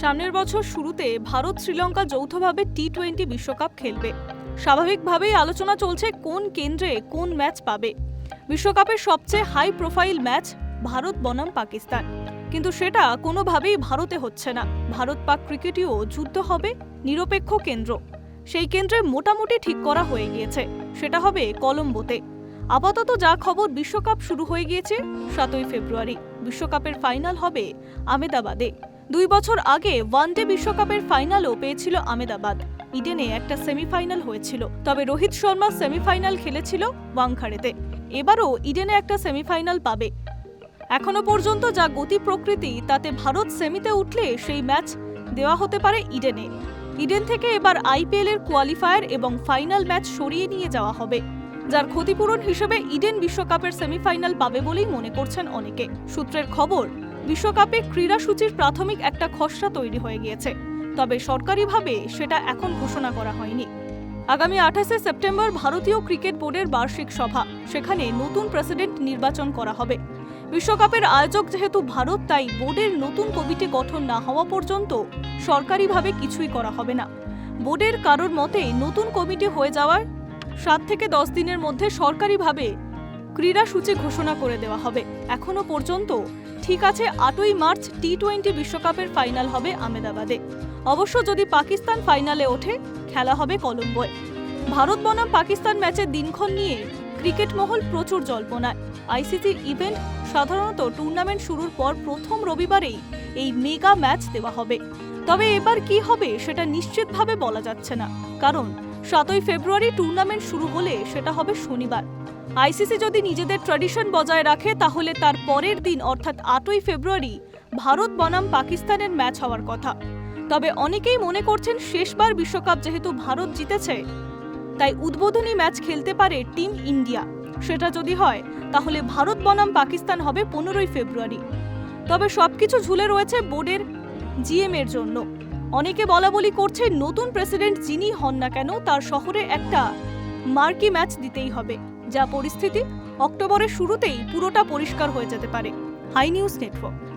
সামনের বছর শুরুতে ভারত শ্রীলঙ্কা যৌথভাবে টি টোয়েন্টি বিশ্বকাপ খেলবে। স্বাভাবিকভাবেই আলোচনা চলছে কোন কেন্দ্রে কোন ম্যাচ পাবে। বিশ্বকাপের সবচেয়ে হাই প্রোফাইল ম্যাচ ভারত বনাম পাকিস্তান। কিন্তু সেটা কোনোভাবেই ভারতে হচ্ছে না। ভারত পাক ক্রিকেটেও যুদ্ধ হবে নিরপেক্ষ কেন্দ্র। সেই কেন্দ্রে মোটামুটি ঠিক করা হয়ে গিয়েছে। সেটা হবে কলম্বোতে। আপাতত যা খবর বিশ্বকাপ শুরু হয়ে গিয়েছে, সাতই ফেব্রুয়ারি। বিশ্বকাপের ফাইনাল হবে আমেদাবাদে দুই বছর আগে ওয়ানডে বিশ্বকাপের ফাইনালও পেয়েছিল আমেদাবাদ। ইডেনে একটা সেমিফাইনাল হয়েছিল, তবে রোহিত শর্মা সেমিফাইনাল খেলেছিল ওয়াংখাড়েতে এবারও ইডেনে একটা সেমিফাইনাল পাবে। এখনও পর্যন্ত যা গতি প্রকৃতি, তাতে ভারত সেমিতে উঠলে সেই ম্যাচ দেওয়া হতে পারে ইডেনে। ইডেন থেকে এবার আইপিএল এর কোয়ালিফায়ার এবং ফাইনাল ম্যাচ সরিয়ে নিয়ে যাওয়া হবে, যার ক্ষতিপূরণ হিসেবে ইডেন বিশ্বকাপের সেমিফাইনাল পাবে বলেই মনে করছেন অনেকে। সূত্রের খবর বিশ্বকাপে ক্রীড়াসূচির প্রাথমিক একটা খসড়া তৈরি হয়ে গিয়েছে। তবে সরকারিভাবে সেটা এখন ঘোষণা করা হয়নি। আগামী আঠাশে সেপ্টেম্বর ভারতীয় ক্রিকেট বোর্ডের বার্ষিক সভা। সেখানে নতুন প্রেসিডেন্ট নির্বাচন করা হবে। বিশ্বকাপের আয়োজক যেহেতু ভারত, তাই বোর্ডের নতুন কমিটি গঠন না হওয়া পর্যন্ত সরকারিভাবে কিছুই করা হবে না। বোর্ডের কারোর মতে নতুন কমিটি হয়ে যাওয়ায় সাত থেকে দশ দিনের মধ্যে সরকারিভাবে ক্রীড়াসূচি ঘোষণা করে দেওয়া হবে। এখনও পর্যন্ত ঠিক আছে আটই মার্চ টি টোয়েন্টি বিশ্বকাপের ফাইনাল হবে আমেদাবাদে অবশ্য যদি পাকিস্তান ফাইনালে ওঠে, খেলা হবে কলম্বোয়। ভারত বনাম পাকিস্তান ম্যাচের দিনক্ষণ নিয়ে ক্রিকেট মহল প্রচুর জল্পনায়। আইসিসি ইভেন্ট সাধারণত টুর্নামেন্ট শুরুর পর প্রথম রবিবারেই এই মেগা ম্যাচ দেওয়া হবে। তবে এবার কি হবে সেটা নিশ্চিতভাবে বলা যাচ্ছে না। কারণ সাতই ফেব্রুয়ারি টুর্নামেন্ট শুরু হলে সেটা হবে শনিবার। আইসিসি যদি নিজেদের ট্র্যাডিশন বজায় রাখে, তাহলে তার পরের দিন, অর্থাৎ আটই ফেব্রুয়ারি, ভারত বনাম পাকিস্তানের ম্যাচ হওয়ার কথা। তবে অনেকেই মনে করছেন শেষবার বিশ্বকাপ যেহেতু ভারত জিতেছে, তাই উদ্বোধনী ম্যাচ খেলতে পারে টিম ইন্ডিয়া সেটা যদি হয়, তাহলে ভারত বনাম পাকিস্তান হবে পনেরোই ফেব্রুয়ারি। তবে সবকিছু ঝুলে রয়েছে বোর্ডের জিএম এর জন্য। অনেকে বলা বলি করছে নতুন প্রেসিডেন্ট যিনি হন না কেন, তার শহরে একটা মার্কি ম্যাচ দিতেই হবে। যা পরিস্থিতি অক্টোবরের শুরুতেই পুরোটা পরিষ্কার হয়ে যেতে পারে। Hi news network.